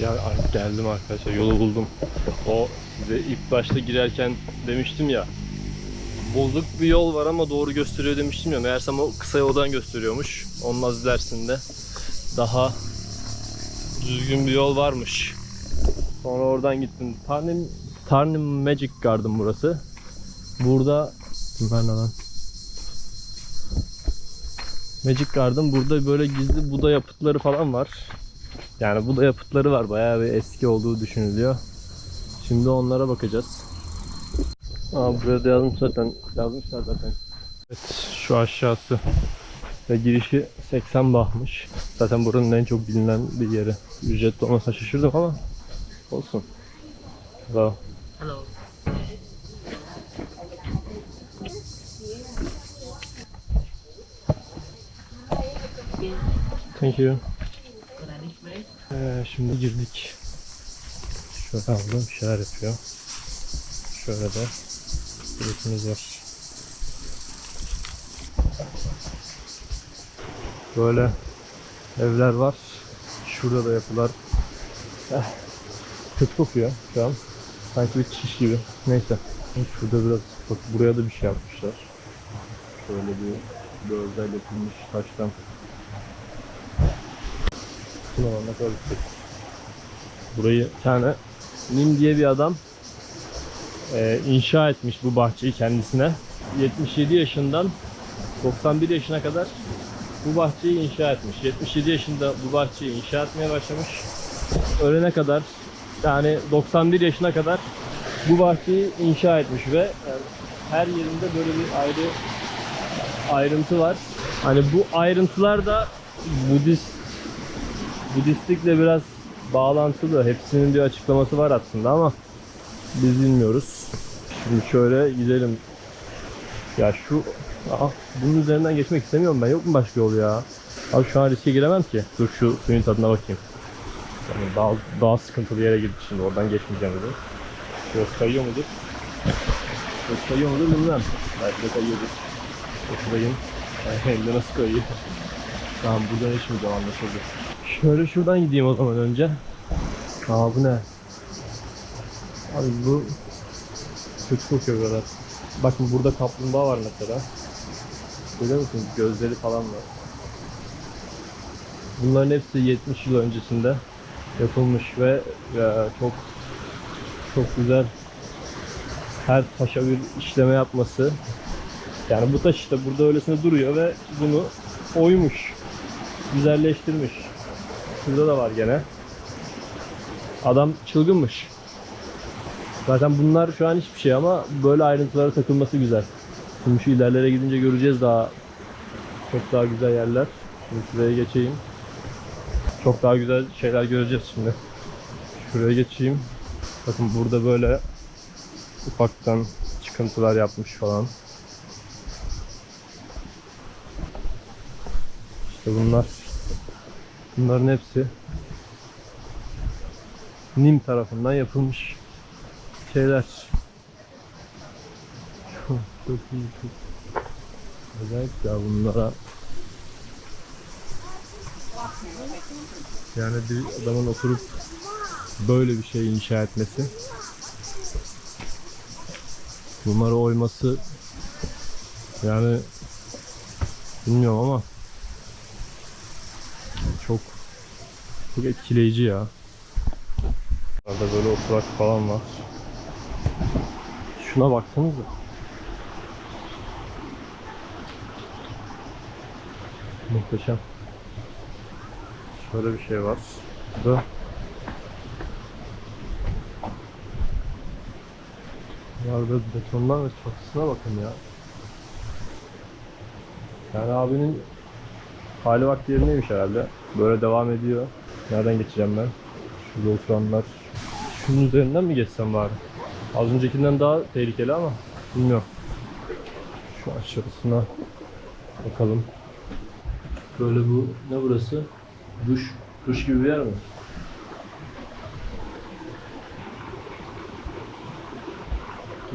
Ya geldim arkadaşlar yolu buldum. O size ilk başta girerken demiştim ya. Bozuk bir yol var ama doğru gösteriyor demiştim ya. Meğersem o kısa yoldan gösteriyormuş. Olmaz ilerisinde. Daha düzgün bir yol varmış. Sonra oradan gittim. Tarnim, Tarnim Magic Garden burası. Burada ben lan. Magic Garden burada böyle gizli Buda yapıtları falan var. Yani Buda yapıtları var. Bayağı bir eski olduğu düşünülüyor. Şimdi onlara bakacağız. Aa buraya da yazmış zaten. Yazmışlar zaten. Evet şu aşağısı. Ve girişi 80 bahmış. Zaten buranın en çok bilinen bir yeri. Ücretli olmasa şaşırdım ama olsun. Bravo. Hello. Thank you. Ee, şimdi girdik. Şöyle aldım şeyler yapıyor. Şöyle de biletimiz var. Böyle evler var. Şurada da yapılar. Eh, kötü kokuyor şu an. Sanki bir çiş gibi. Neyse. Şurada biraz bak buraya da bir şey yapmışlar. Şöyle bir gözler yapılmış taştan. Şuna ne. Burayı bir tane Nim diye bir adam e, inşa etmiş bu bahçeyi kendisine. 77 yaşından 91 yaşına kadar bu bahçeyi inşa etmiş. 77 yaşında bu bahçeyi inşa etmeye başlamış. Ölene kadar yani 91 yaşına kadar bu bahçeyi inşa etmiş ve yani her yerinde böyle bir ayrı ayrıntı var. Hani bu ayrıntılar da Budist Budistlikle biraz bağlantılı. Hepsinin bir açıklaması var aslında ama biz bilmiyoruz. Şimdi şöyle gidelim. Ya şu Aha, bunun üzerinden geçmek istemiyorum ben. Yok mu başka yol ya? Abi şu an riske giremem ki. Dur şu suyun tadına bakayım. Yani daha, daha sıkıntılı yere girdik şimdi. Oradan geçmeyeceğim dedi. Şurası kayıyor mudur? Şurası kayıyor mudur bilmem. Belki de kayıyordur. Şurayım. Hem de nasıl kayıyor? Tamam buradan geçmeyeceğim anlaşıldı. Şöyle şuradan gideyim o zaman önce. Aa bu ne? Abi bu kötü kokuyor buralar. Bakın burada kaplumbağa var mesela. Görüyor musunuz? Gözleri falan var. Bunların hepsi 70 yıl öncesinde yapılmış ve ya, çok çok güzel her taşa bir işleme yapması. Yani bu taş işte burada öylesine duruyor ve bunu oymuş, güzelleştirmiş. Şurada da var gene. Adam çılgınmış. Zaten bunlar şu an hiçbir şey ama böyle ayrıntılara takılması güzel. Şimdi şu ilerlere gidince göreceğiz daha çok daha güzel yerler. Şimdi şuraya geçeyim. Çok daha güzel şeyler göreceğiz şimdi. Şuraya geçeyim. Bakın burada böyle ufaktan çıkıntılar yapmış falan. İşte bunlar bunların hepsi Nim tarafından yapılmış şeyler. Çok, iyi, çok acayip ya bunlara. Yani bir adamın oturup böyle bir şey inşa etmesi, bunları oyması yani bilmiyorum ama çok çok etkileyici ya. Burada böyle oturak falan var. Şuna baksanıza. Muhteşem. Şöyle bir şey var. Burada Burada betonlar ve çatısına bakın ya. Yani abinin hali vakti yerindeymiş herhalde. Böyle devam ediyor. Nereden geçeceğim ben? Şurada oturanlar. Şunun üzerinden mi geçsem bari? Az öncekinden daha tehlikeli ama bilmiyorum. Şu aşağısına bakalım. Böyle bu ne burası? Duş duş gibi bir yer mi?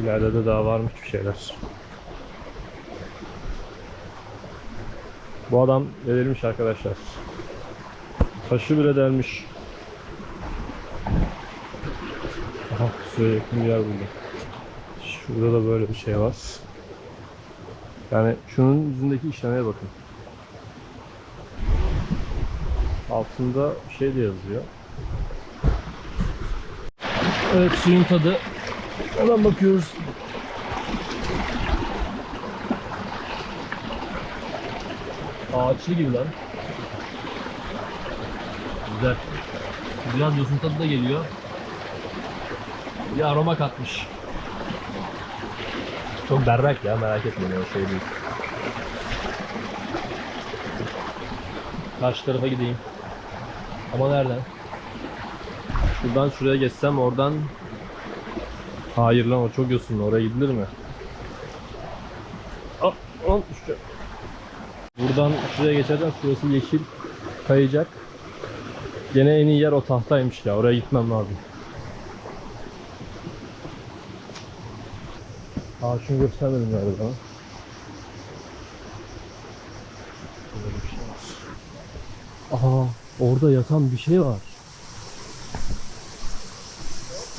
İleride de daha varmış bir şeyler. Bu adam delirmiş arkadaşlar. Taşı bile delmiş. Şuraya yakın bir yer buldum. Şurada da böyle bir şey var. Yani şunun yüzündeki işlemeye bakın. Altında şey de yazıyor. Evet suyun tadı. Hemen bakıyoruz. Ağaçlı gibi lan. Güzel. Biraz yosun tadı da geliyor. Bir aroma katmış. Çok berrak ya merak etmeyin o şey değil. Karşı tarafa gideyim. Ama nereden? Şuradan şuraya geçsem oradan Hayır lan o çok yosunlu oraya gidilir mi? Aa, lan düşeceğim. Buradan şuraya geçerken şurası yeşil kayacak. Gene en iyi yer o tahtaymış ya oraya gitmem lazım. Aa şunu göstermedim. Burada bir şey. Aha orada yatan bir şey var.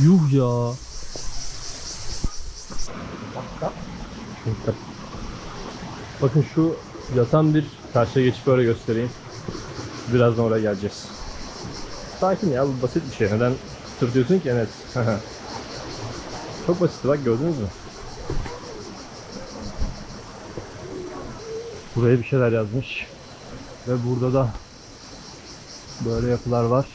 Yuh ya. Bakın şu yatan bir karşıya geçip böyle göstereyim. Birazdan oraya geleceğiz. Sakin ya bu basit bir şey. Neden tır diyorsun ki Enes? Çok basit bak gördünüz mü? Buraya bir şeyler yazmış. Ve burada da böyle yapılar var.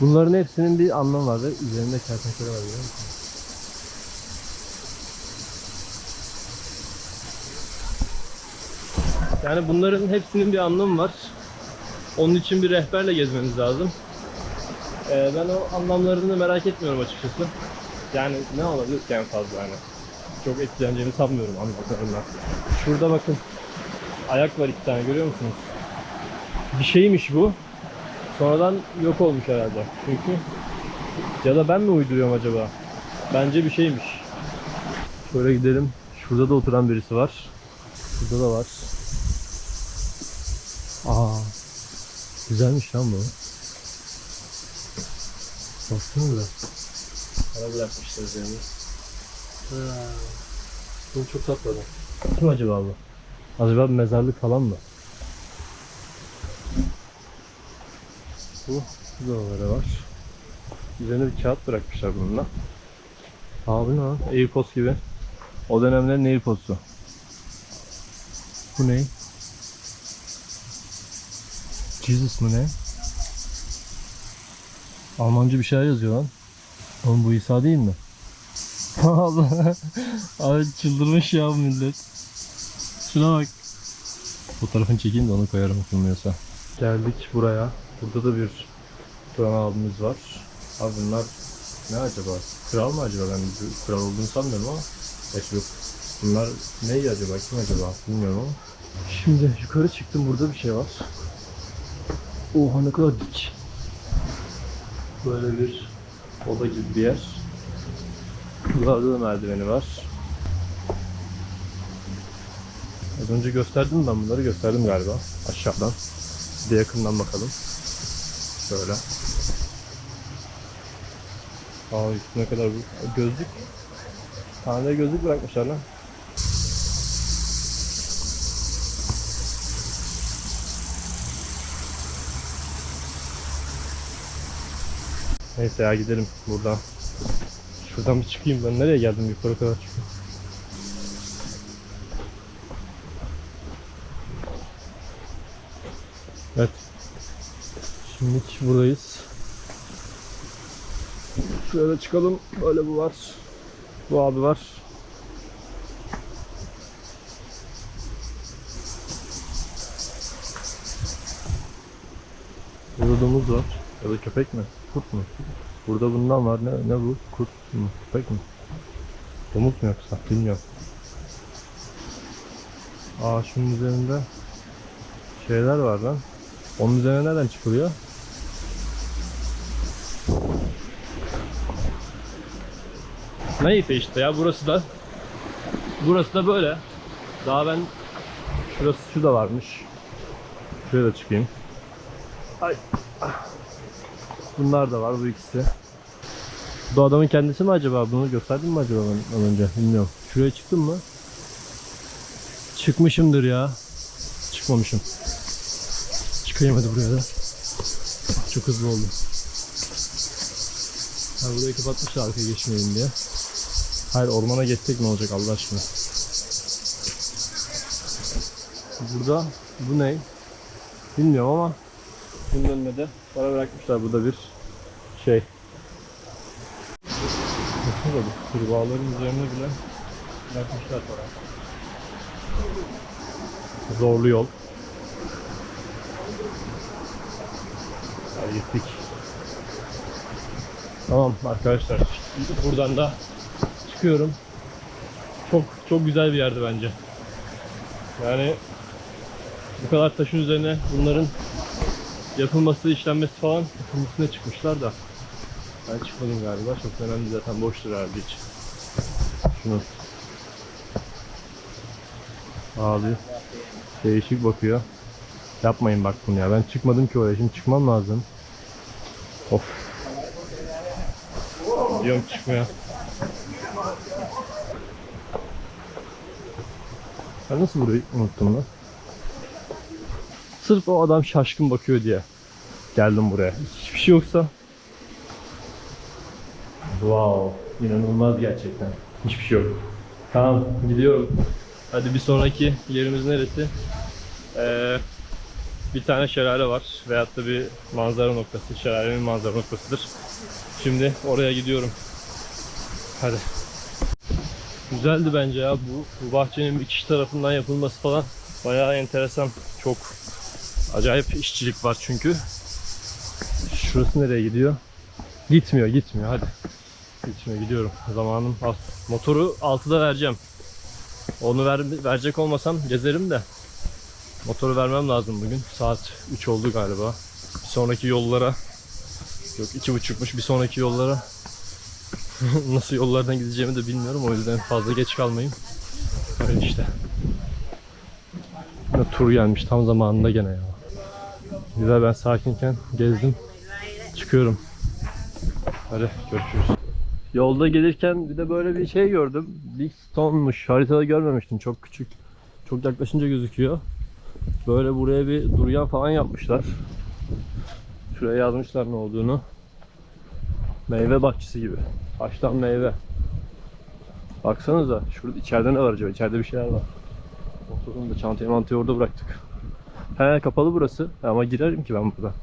Bunların hepsinin bir anlamı var ve üzerinde kertenkele var görüyor musun? Yani bunların hepsinin bir anlamı var. Onun için bir rehberle gezmeniz lazım. Ee, ben o anlamlarını merak etmiyorum açıkçası. Yani ne olabilir ki en fazla yani. Çok etkileneceğini sanmıyorum anlamlarından. Şurada bakın. Ayak var iki tane görüyor musunuz? Bir şeymiş bu. Sonradan yok olmuş herhalde. Çünkü ya da ben mi uyduruyorum acaba? Bence bir şeymiş. Şöyle gidelim. Şurada da oturan birisi var. Şurada da var. Aa. Güzelmiş lan bu. Baksana da. Para bırakmışlar üzerine. Bunu çok tatlı adam. Kim acaba bu? Acaba bir mezarlık falan mı? Bu, bu da böyle var. Üzerine bir kağıt bırakmışlar bununla. Aa bu ne lan? Airpods gibi. O dönemlerin Airpods'u. Bu ne? Jesus mı ne? Almanca bir şeyler yazıyor lan. Oğlum bu İsa değil mi? Allah. Abi çıldırmış ya bu millet. Şuna bak. Fotoğrafını çekeyim de onu koyarım okunmuyorsa. Geldik buraya. Burada da bir Kur'an abimiz var. Abi bunlar ne acaba? Kral mı acaba? Ben bir kral olduğunu sanmıyorum ama. Gerçi yok. Bunlar ne acaba? Kim acaba? Bilmiyorum ama. Şimdi yukarı çıktım. Burada bir şey var. Oha ne. Böyle bir oda gibi bir yer. Burada da merdiveni var. Az önce gösterdim ben bunları gösterdim galiba aşağıdan. Bir de yakından bakalım. Şöyle. Aa üstüne kadar gözlük. Tane gözlük bırakmışlar lan. Neyse ya gidelim buradan. Şuradan bir çıkayım ben. Nereye geldim yukarı kadar çıkayım. Evet. Şimdi buradayız. Şöyle çıkalım. Böyle bu var. Bu abi var. Burada domuz var. Ya da köpek mi? Kurt mu? Burada bundan var. Ne, ne bu? Kurt mu? Köpek mi? Domuz mu yoksa? Bilmiyorum. Şunun üzerinde şeyler var lan. Onun üzerine nereden çıkılıyor? Neyse işte ya burası da burası da böyle. Daha ben şurası şu da varmış. Şuraya da çıkayım. Ay. Bunlar da var bu ikisi. Bu adamın kendisi mi acaba? Bunu gösterdim mi acaba ben önce? Bilmiyorum. Şuraya çıktın mı? Çıkmışımdır ya. Çıkmamışım. Çıkayım hadi buraya da. Çok hızlı oldu. Ha burayı kapatmışlar arkaya geçmeyin diye. Hayır ormana geçsek ne olacak Allah aşkına. Burada bu ne? Bilmiyorum ama bunun önüne de para bırakmışlar burada bir şey. Bakın da bu kurbağaların üzerine bile bırakmışlar para. Zorlu yol. Gittik. Tamam arkadaşlar. Buradan da çıkıyorum. Çok çok güzel bir yerdi bence. Yani bu kadar taşın üzerine bunların yapılması, işlenmesi falan üstüne çıkmışlar da ben çıkmadım galiba. Çok önemli zaten boştur herhalde hiç. Şunu. Abi değişik bakıyor. Yapmayın bak bunu ya. Ben çıkmadım ki oraya. Şimdi çıkmam lazım. Of. Diyorum çıkmaya. Ben nasıl burayı unuttum lan? Sırf o adam şaşkın bakıyor diye geldim buraya. Hiçbir şey yoksa Wow, inanılmaz gerçekten. Hiçbir şey yok. Tamam, gidiyorum. Hadi bir sonraki yerimiz neresi? Ee, bir tane şelale var veyahut da bir manzara noktası. Şelalenin manzara noktasıdır. Şimdi oraya gidiyorum. Hadi. Güzeldi bence ya bu, bu bahçenin bir kişi tarafından yapılması falan bayağı enteresan. Çok acayip işçilik var çünkü. Şurası nereye gidiyor? Gitmiyor, gitmiyor. Hadi. Gitmiyor, gidiyorum. Zamanım az. Motoru 6'da vereceğim. Onu ver, verecek olmasam gezerim de. Motoru vermem lazım bugün. Saat 3 oldu galiba. Bir sonraki yollara yok iki buçukmuş bir sonraki yollara nasıl yollardan gideceğimi de bilmiyorum. O yüzden fazla geç kalmayayım. Öyle işte. Yine tur gelmiş tam zamanında gene ya. Güzel ben sakinken gezdim. Çıkıyorum. Hadi görüşürüz. Yolda gelirken bir de böyle bir şey gördüm. Big Stone'muş. Haritada görmemiştim. Çok küçük. Çok yaklaşınca gözüküyor. Böyle buraya bir duryan falan yapmışlar. Şuraya yazmışlar ne olduğunu. Meyve bahçesi gibi. Taştan meyve. Baksanıza. Şurada içeride ne var acaba? İçeride bir şeyler var. Oturdum da çantayı mantayı orada bıraktık. He kapalı burası. Ama girerim ki ben burada.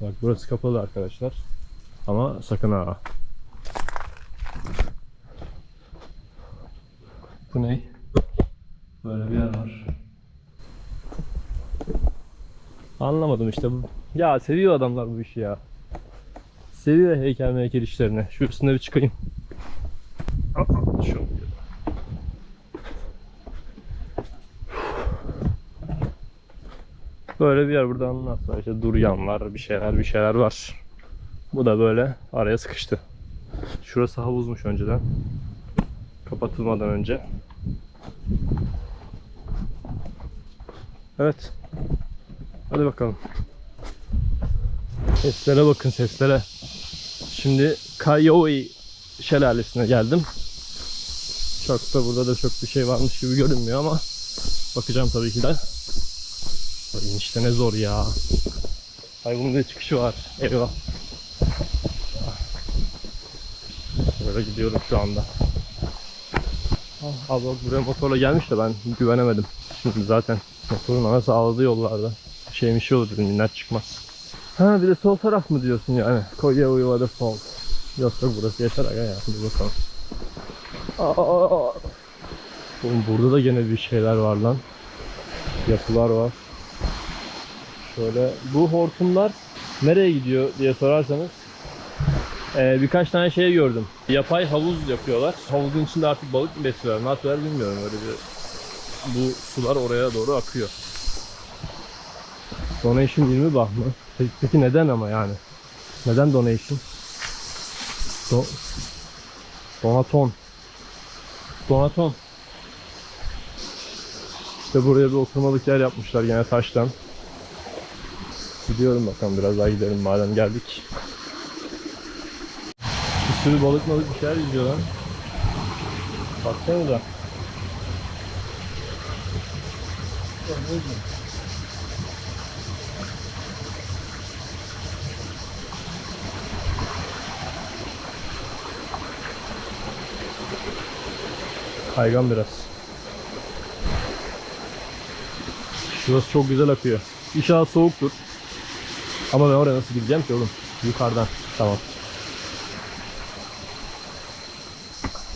Bak burası kapalı arkadaşlar. Ama sakın ha. Bu ne? Böyle bir yer var. Anlamadım işte bu. Ya seviyor adamlar bu işi ya. Seviyor heykel meykel işlerini. Şu bir çıkayım. Böyle bir yer burada anlatsa işte duryan var bir şeyler bir şeyler var. Bu da böyle araya sıkıştı. Şurası havuzmuş önceden. Kapatılmadan önce. Evet. Hadi bakalım. Seslere bakın seslere. Şimdi Kayoi şelalesine geldim. Çok da burada da çok bir şey varmış gibi görünmüyor ama bakacağım tabii ki de. Ay ne zor ya. Ay bunun ne çıkışı var. Eyvah. Böyle gidiyorum şu anda. Abi buraya motorla gelmiş de ben güvenemedim. Şimdi zaten motorun anası ağladığı yollarda. Şey bir olur dedim minnet çıkmaz. Ha bir de sol taraf mı diyorsun yani? Konya Uyuvada Fall. Yok yok burası yeter aga ya. Dur bakalım. Oğlum burada da gene bir şeyler var lan. Yapılar var. Şöyle bu hortumlar nereye gidiyor diye sorarsanız ee, birkaç tane şey gördüm. Yapay havuz yapıyorlar. Havuzun içinde artık balık besliyorlar? Ne yapıyorlar bilmiyorum. Öyle bir bu sular oraya doğru akıyor. Donation 20 bah mı? Peki neden ama yani? Neden donation? Do donaton. Donaton. İşte buraya bir oturmalık yer yapmışlar gene taştan. Gidiyorum bakalım biraz daha gidelim madem geldik. sürü balık balık bir şeyler yüzüyor lan. Baksanıza. Kaygan biraz. Şurası çok güzel akıyor. İnşallah soğuktur. Ama ben oraya nasıl gideceğim ki oğlum? Yukarıdan. Tamam.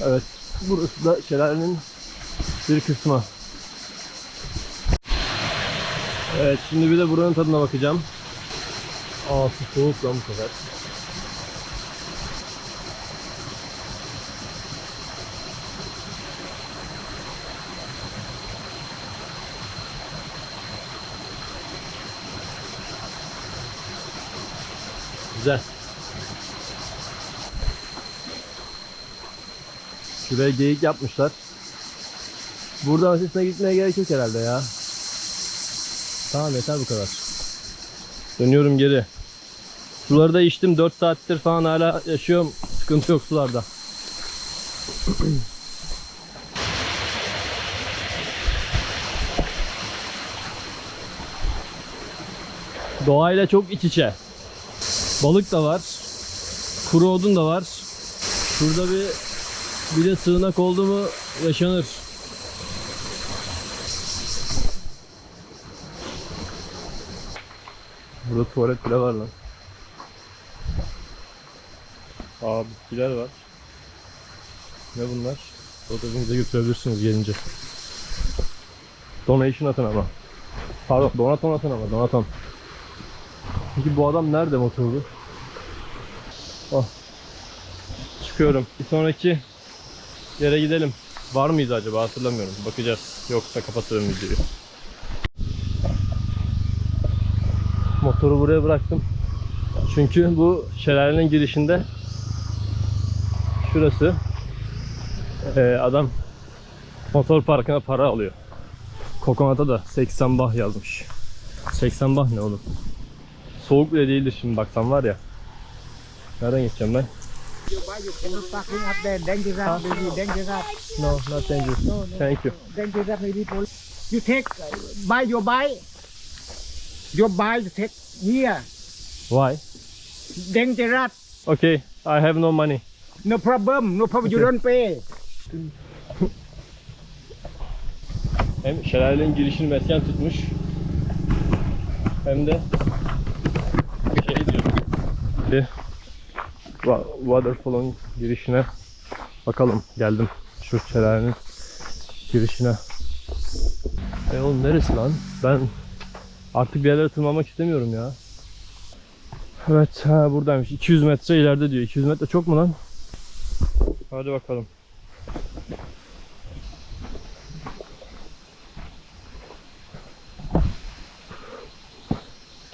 Evet. Burası da şelalenin bir kısmı. Evet şimdi bir de buranın tadına bakacağım. Aa su soğuk lan bu sefer. Güzel. Şuraya geyik yapmışlar. Buradan ötesine gitmeye gerek yok herhalde ya. Tamam yeter bu kadar. Dönüyorum geri. Suları da içtim 4 saattir falan hala yaşıyorum. Sıkıntı yok sularda. Doğayla çok iç içe. Balık da var. Kuru odun da var. Şurada bir bir de sığınak oldu mu yaşanır. Burada tuvalet bile var lan. Aa bitkiler var. Ne bunlar? Otobüse götürebilirsiniz gelince. Donation atın ama. Pardon donaton atın ama donaton. Peki bu adam nerede motorlu? Oh. Çıkıyorum. Bir sonraki yere gidelim. Var mıydı acaba hatırlamıyorum. Bakacağız. Yoksa kapatıyorum videoyu. Motoru buraya bıraktım. Çünkü bu şelalenin girişinde şurası eee, adam motor parkına para alıyor. Kokonata da 80 bah yazmış. 80 bah ne oğlum? Soğuk bile değildir şimdi baksam var ya. Nereden geçeceğim ben? No, not dangerous. No, no. Thank you. Dangerous maybe police. You take, buy your bike. Your bike you take here. Why? Dangerous. Okay, I have no money. No problem, no problem, you don't pay. Hem şelalenin girişini mesken tutmuş. Hem de şey diyor. Bir wa- waterfall'un girişine bakalım. Geldim şu şelalenin girişine. E oğlum neresi lan? Ben artık bir yerlere tırmanmak istemiyorum ya. Evet ha buradaymış. 200 metre ileride diyor. 200 metre çok mu lan? Hadi bakalım.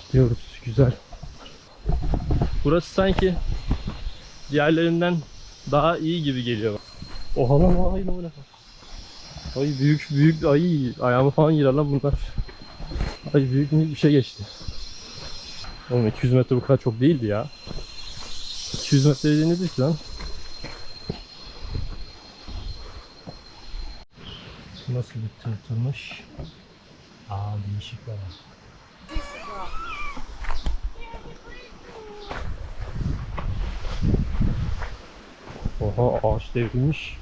Gidiyoruz. Güzel. Burası sanki diğerlerinden daha iyi gibi geliyor. Oha lan ay ne öyle. Ay büyük büyük ay ayağımı falan girer lan bunlar. Ay büyük bir şey geçti. Oğlum 200 metre bu kadar çok değildi ya. 200 metre dediğin ki lan? Nasıl bir tırtılmış? Aa değişik var. Oha ağaç devrilmiş.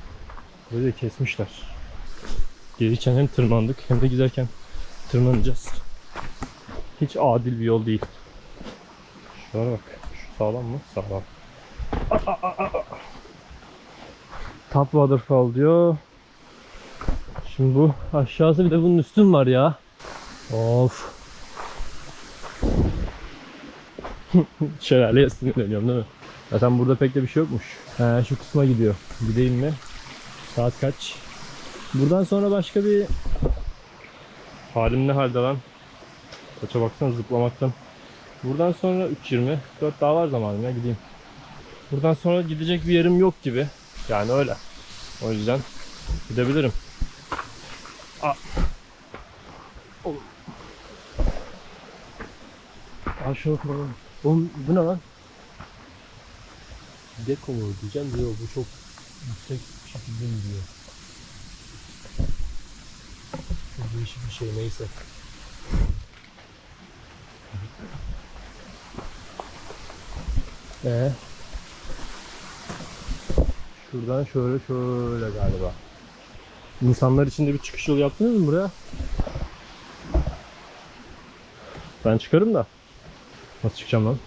Böyle kesmişler. Gelirken hem tırmandık hem de giderken tırmanacağız. Hiç adil bir yol değil. Şuna bak. Şu sağlam mı? Sağlam. Aa, aa. Top waterfall diyor. Şimdi bu aşağısı bir de bunun üstün var ya. Of. Şelaleye sinirleniyorum değil mi? Zaten burada pek de bir şey yokmuş. He, şu kısma gidiyor. Gideyim mi? Saat kaç? Buradan sonra başka bir... Halim ne halde lan? Kaça baksana zıplamaktan. Buradan sonra 3.20. 4 daha var zamanım ya gideyim. Buradan sonra gidecek bir yerim yok gibi. Yani öyle. O yüzden gidebilirim. Aa. Şunu kuralım. Oğlum bu ne lan? Deko mu diyeceğim diyor bu çok yüksek bir şekilde gidiyor. Çok değişik bir şey neyse. Ee, şuradan şöyle şöyle galiba. İnsanlar için de bir çıkış yolu yaptınız mı buraya? Ben çıkarım da. Nasıl çıkacağım lan?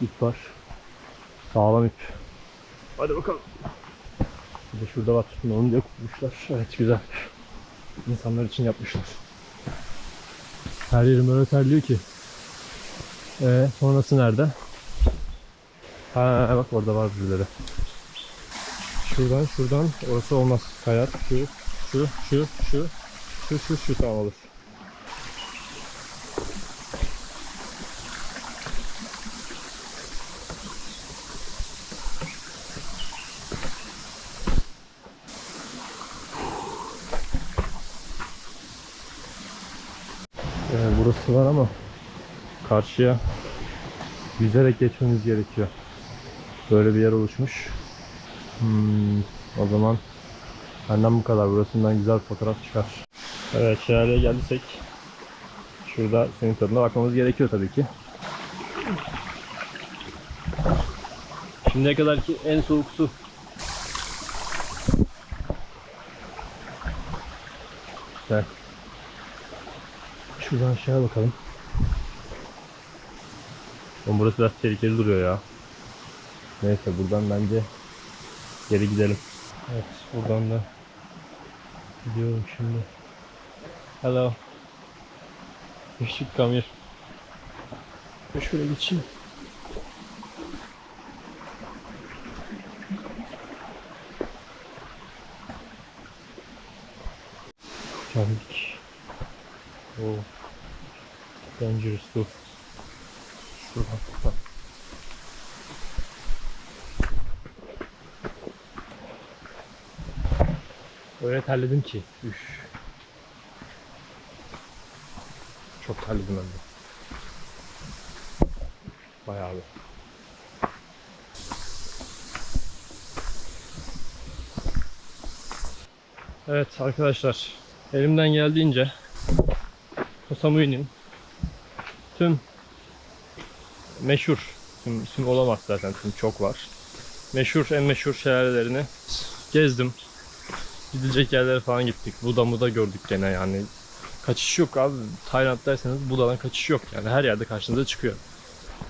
İp var. Sağlam ip. Hadi bakalım. Bir de şurada var. Onu diye kurmuşlar. Evet güzel. İnsanlar için yapmışlar. Her yerim öyle terliyor ki. Ee, sonrası nerede? Ha bak orada var birileri. Şuradan şuradan orası olmaz. Kayar. Şu şu şu şu şu şu şu tamam olur. Ee, burası var ama karşıya yüzerek geçmemiz gerekiyor. Böyle bir yer oluşmuş. Hmm, o zaman benden bu kadar. Burasından güzel fotoğraf çıkar. Evet şelaleye geldiysek şurada senin tadına bakmamız gerekiyor tabii ki. Şimdiye kadarki en soğuk su. Güzel. Şuradan aşağıya bakalım. Oğlum burası biraz tehlikeli duruyor ya. Neyse buradan bence geri gidelim. Evet buradan da gidiyorum şimdi. Hello. You should come Şöyle geçeyim. Geldik. Oh. Dangerous dur. Şuradan. Tamam. Öyle terledim ki. Üf. Çok terledim hem de. Bayağı bir. Evet arkadaşlar. Elimden geldiğince Osamui'nin tüm meşhur, tüm isim olamaz zaten tüm çok var. Meşhur en meşhur şelalelerini gezdim. Gidilecek yerlere falan gittik. Buda muda gördük gene yani. Kaçış yok abi. Tayland'daysanız Buda'dan kaçış yok. Yani her yerde karşınıza çıkıyor.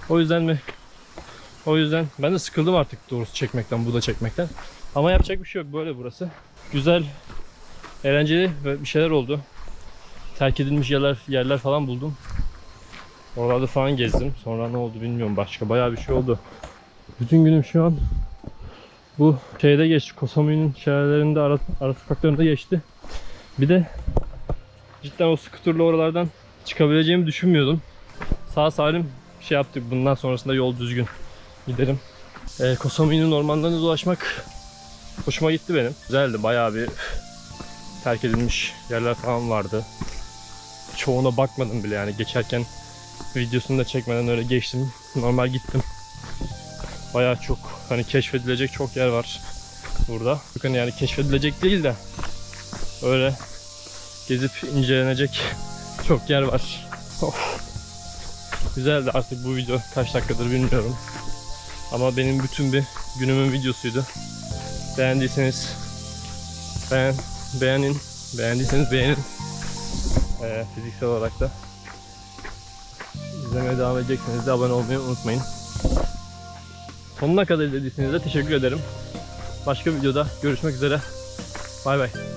O yüzden mi? O yüzden ben de sıkıldım artık doğrusu çekmekten, Buda çekmekten. Ama yapacak bir şey yok. Böyle burası. Güzel, eğlenceli bir şeyler oldu. Terk edilmiş yerler, yerler falan buldum. Oralarda falan gezdim. Sonra ne oldu bilmiyorum. Başka bayağı bir şey oldu. Bütün günüm şu an bu şeyde geçti. Kosamu'nun şelalelerinde ara, ara sokaklarında geçti. Bir de cidden o skuterla oralardan çıkabileceğimi düşünmüyordum. Sağ salim şey yaptık. Bundan sonrasında yol düzgün giderim. Ee, Kosamu'nun ormanlarında dolaşmak hoşuma gitti benim. Güzeldi. Bayağı bir terk edilmiş yerler falan vardı. Çoğuna bakmadım bile yani geçerken videosunu da çekmeden öyle geçtim. Normal gittim. Bayağı çok hani keşfedilecek çok yer var burada. Bakın yani keşfedilecek değil de öyle gezip incelenecek çok yer var. Of. Güzeldi artık bu video kaç dakikadır bilmiyorum. Ama benim bütün bir günümün videosuydu. Beğendiyseniz beğen, beğenin. Beğendiyseniz beğenin. Ee, fiziksel olarak da izlemeye devam edecekseniz de abone olmayı unutmayın. Sonuna kadar izlediyseniz de teşekkür ederim. Başka videoda görüşmek üzere. Bay bay.